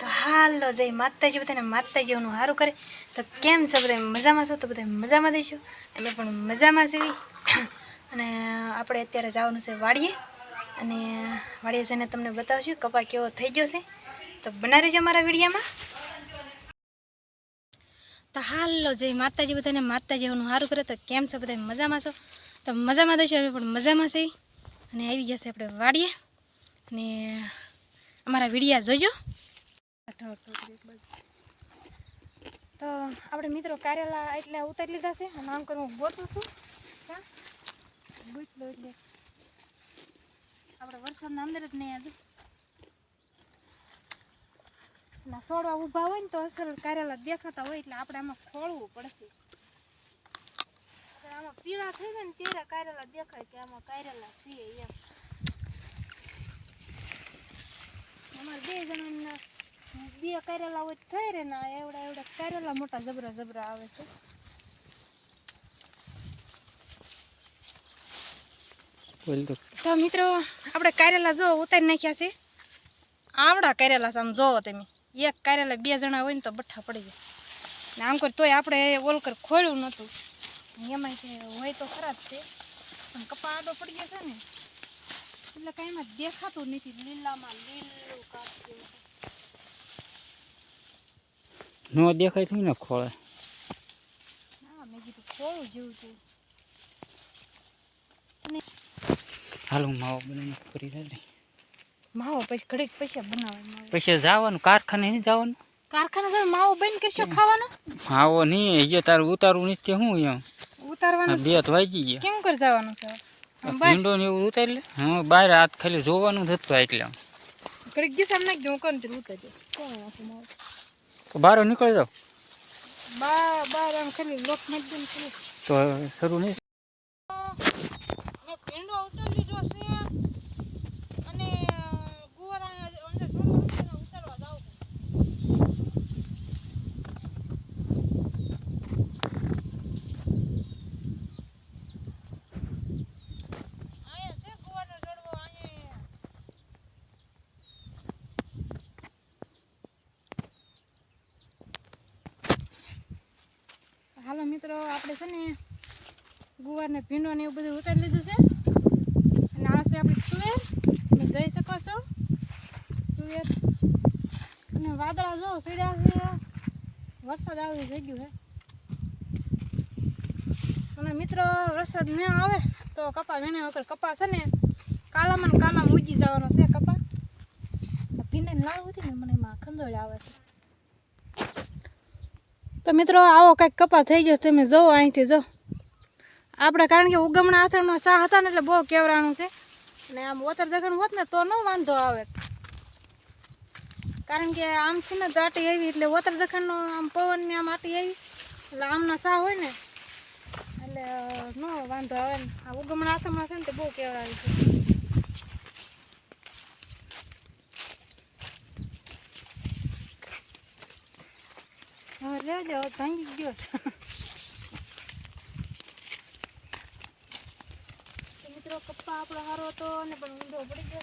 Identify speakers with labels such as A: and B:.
A: તો હાલો જય માતાજી, બધાને માતાજીઓનું સારું કરે. તો કેમ છો બધા મજામાં છો? તો બધા મજામાં દઈશું અમે પણ મજામાં છીએ. અને આપણે અત્યારે જવાનું છે વાડીએ. અને વાડીએ જઈને તમને બતાવશું કપા કેવો થઈ ગયો છે. તો બના રહેજો અમારા વિડીયામાં. તો હાલો જય માતાજી, બધાને માતાજીઓનું સારું કરે. તો કેમ છો બધા મજામાં છો? તો મજામાં દઈશું અમે પણ મજામાં છીએ. અને આવી ગયા છે આપણે વાડીએ. અને અમારા વિડીયા જોજો. તો આપણે મિત્રો કારેલા એટલે ઉતારી લીધા છે. અને આમ કરવું ગોતું છું. હા. એટલે આપણે વરસાદના અંદર જ નહીં આજે. ના સોડવા ઊભા હોય ને તો અસલ કારેલા દેખાતા હોય એટલે આપણે આમાં ખોળવું પડશે. આમાં પીળા થઈ જાય ને ત્યારે કારેલા દેખાય કે આમાં કારેલા છીએ એમ. અમારે બે જણાના બે કારેલા હોય તો થઈ રે ને એવડા એવડા કરેલા મોટા જબરા જબરા આવે છે.
B: તો.
A: તો મિત્રો આપણે કારેલા જો ઉતારી નાખ્યા છે. આવડા કારેલા છે આમ જોવો તમે. એક કારેલા બે જણા હોય ને તો બઠ્ઠા પડી જાય. ને આમ કર તોય આપણે ઓલ કર ખોલ્યું નહોતું. એમાં છે હોય તો ખરા જ છે. પણ કપા આડો પડી ગયો છે ને. એટલે કાંઈ એમાં દેખાતું નથી. લીલામાં લીલું કાપ.
B: નો દેખાય થયું ને ખોળે.
A: હા
B: હાલ હું માવો બનાવીને કરી રહી
A: માવો પછી ઘડીક પૈસા બનાવે
B: પૈસા જવાનું કારખાને નહીં જવાનું?
A: કારખાના જવાનું માવો બંધ કરશો ખાવાનો?
B: માવો નહીં અહીંયા તારું ઉતારવું નથી હું એમ?
A: ઉતારવાનું
B: બે તો વાગી ગયા.
A: કેમ કર જવાનું છે?
B: આ ભીંડો ને એવું ઉતારી લે? હા બહાર હાથ ખાલી જોવાનું જ હતું એટલે.
A: ઘડીક દિશા નાખી દઉં કોણ તે ઉતારજો. કોણ માવો?
B: બહાર નીકળી
A: ખાલી.
B: તો શરૂ નહીં
A: મેં પેંડો ઉતારી લીધો છે અને ગુવારા અંદર થોડું ઉતારવા જાવ અહીંયા છે ગુવાનો જડવો અહીંયા હાલો મિત્રો, આપણે છે ને ગુવાર ને ભીંડો ને એવું બધું ઉતારી લીધું છે. અને આ છે આપણે તુવેર. તમે જઈ શકો છો. તુવેર અને વાદળા જો પીડ્યા છે વરસાદ આવી જઈ ગયું છે. અને મિત્રો, વરસાદ ન આવે તો કપા વીણે વગર કપા છે ને કાલામાં કાલામાં ઉગી જવાનો છે કપા. ભીંડાની લાળ હતી ને મને એમાં ખંજોળ આવે છે. તો મિત્રો, આવો કંઈક કપા થઈ ગયો તમે જોવો અહીંથી જો. આપણે કારણ કે ઉગમણા આથણમાં સા હતા ને એટલે બહુ કેવરાણું છે. અને આમ ઓતર દખણ હોત ને તો ન વાંધો આવે. કારણ કે આમ છે ને દાટી આવી એટલે ઓતર દખણનો આમ પવનની આમ આટી આવી. એટલે આમના સા હોય ને. એટલે ન વાંધો આવે ને. આ ઉગમણા આથણમાં છે ને તે બહુ કેવરાવી છે. રહેજો ભાંગી ગયો છે મિત્રો કપ્પા આપણો હારો હતો અને પણ ઊંધો પડી છે